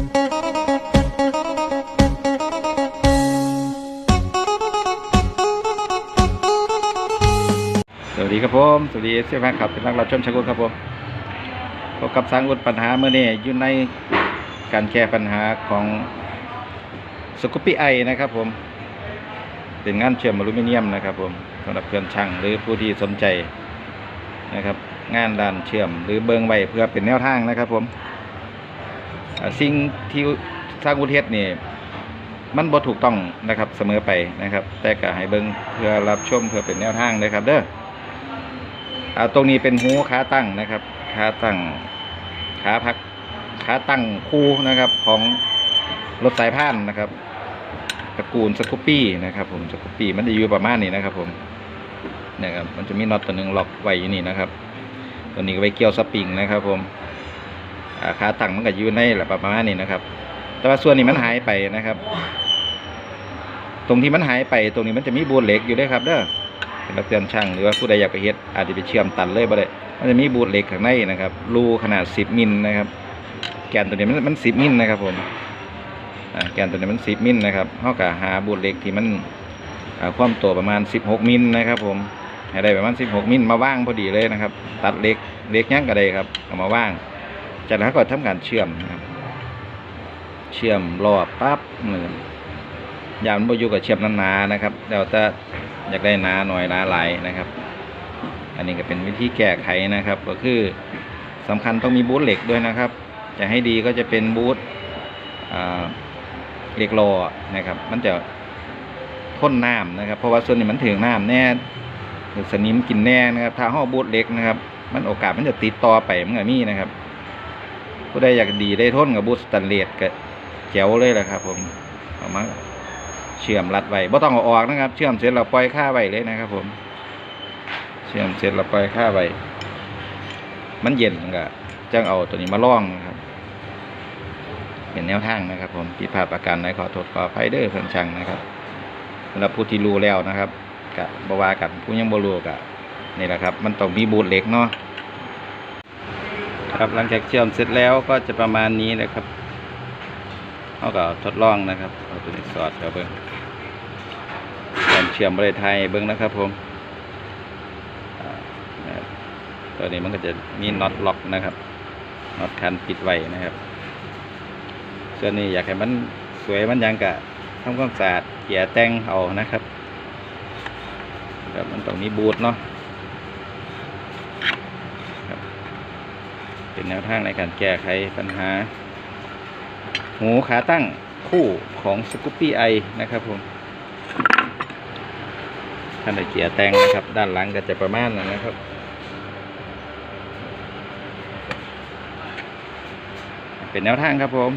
สวัสดีครับผมสวัสดีเสียแฟนครับเป็นนักรับชมชากุลครับผมพบกับสร้างอุดปัญหาเมื่อนี้อยู่ในการแก้ปัญหาของสกุปปี้ไอนะครับผมเป็นงานเชื่อมอลูมิเนียมนะครับผมสำหรับเพื่อนช่างหรือผู้ที่สนใจนะครับ งานด้านเชื่อมหรือเบิงไว้เพื่อเป็นแนวทางนะครับผม สิ่งที่สร้างอุเทศนี่มันบ่ถูกต้องนะครับเสมอไปนะครับ แต่ก็ให้เบิงเพื่อรับชมเพื่อเป็นแนวทางนะครับ เด้ออ่าตรงนี้เป็นหูขาตั้งนะครับขาตั้งขาพักขาตั้งคู่นะครับของรถสายพานนะครับตระกูลสกูปปี้นะครับ ผมสกูปปี้มันจะอยู่ประมาณนี้นะครับ ผมเนี่ยครับมันจะมีน็อตตัวหนึ่งล็อกไว้อยู่นี่นะครับ ตัวนี้ไว้เกี่ยวสปริงนะครับ ผม ขาตั้งมันก็อยู่ในแหละประมาณนี้นะครับ แต่ว่าส่วนนี้มันหายไปนะครับ ตรงที่มันหายไปตรงนี้มันจะมีบูนเหล็กอยู่ด้วยครับเด้อสำหรับเตือนช่างหรือว่าผู้ใดอยากไปเฮ็ดอาจจะไปเชื่อมตันเลยบ่ได้มันจะมีบูทเหล็กข้างในนะครับรูขนาด 10มิลนะครับ แกนตัวนี้มันมัน10มิลนะครับผมแกนตัวนี้มัน10มิลนะครับเฮาก็หาบูทเหล็กที่มันความตัวประมาณ 16 มิลนะครับ ผมให้ได้ประมาณ 16 มิลมาว่างพอดีเลยนะครับ ตัดเหล็กเหล็กยังก็ได้ครับเอามาว่าง จากนั้นก็ทำการเชื่อมนะครับเชื่อมรอบปั๊บเหมือนยามมันบ่อยู่กับเชื่อมหนาๆนะครับแล้วแต่อยากได้หนาหน่อยหนาหลายนะครับ อันนี้ก็เป็นวิธีแก้ไขนะครับ ก็คือสำคัญต้องมีบูทเหล็กด้วยนะครับ จะให้ดีก็จะเป็นบูทเหล็กโลอนะครับ มันจะทนน้ำนะครับ เพราะว่าส่วนนี้มันถึงน้ำแน่สนิมกินแน่นะครับถ้าห่อบูทเหล็กนะครับ มันโอกาสมันจะติดต่อไปมันก็มีนะครับ ผู้ใดอยากดีได้ทนกับบูสแตนเลสก็แจ๋วเลยแหละครับผมเอามาเชื่อมรัดไว้บ่ต้องเอาออกนะครับ เชื่อมเสร็จเราปล่อยค่าไว้เลยนะครับ ผม เชื่อมเสร็จเราปล่อยค่าไว้มันเย็นก็จังเอาตัวนี้มาล่องนะครับ เป็นแนวทางนะครับ ผมผิดพลาดประการใดขอโทษขออภัยเด้อเพื่อนช่างนะครับสำหรับผู้ที่รู้แล้วนะครับกะบวากันผู้ยังบ่รู้กะนี่แหละครับ มันต้องมีบูทเหล็กเนาะ ครับหลังจากเชื่อมเสร็จแล้วก็จะประมาณนี้เลยครับเขาก็ทดลองนะครับเอาตัวนี้สอดเข้าเบิ้งการเชื่อมบริไทยเบิ้งนะครับผมตัวนี้มันก็จะมีน็อตล็อกนะครับน็อตคันปิดไว้นะครับส่วนนี้อยากให้มันสวยมันยังกะทำความสะอาดเกี่ยแต่งเอานะครับครับมันต้องมีบูทเนาะครับ เป็นแนวทางในการแก้ไขปัญหา หูขาตั้งคู่ของสกูปปี้ไอนะครับผมท่านได้เกียร์แต่งนะครับ ด้านหลังก็จะประมาณนั้นนะครับเป็นแนวทางครับผม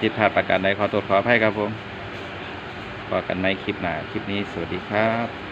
ผิดพลาดประการใดขอตัวขออภัยครับผมพบกันในคลิปหน้า คลิปนี้สวัสดีครับ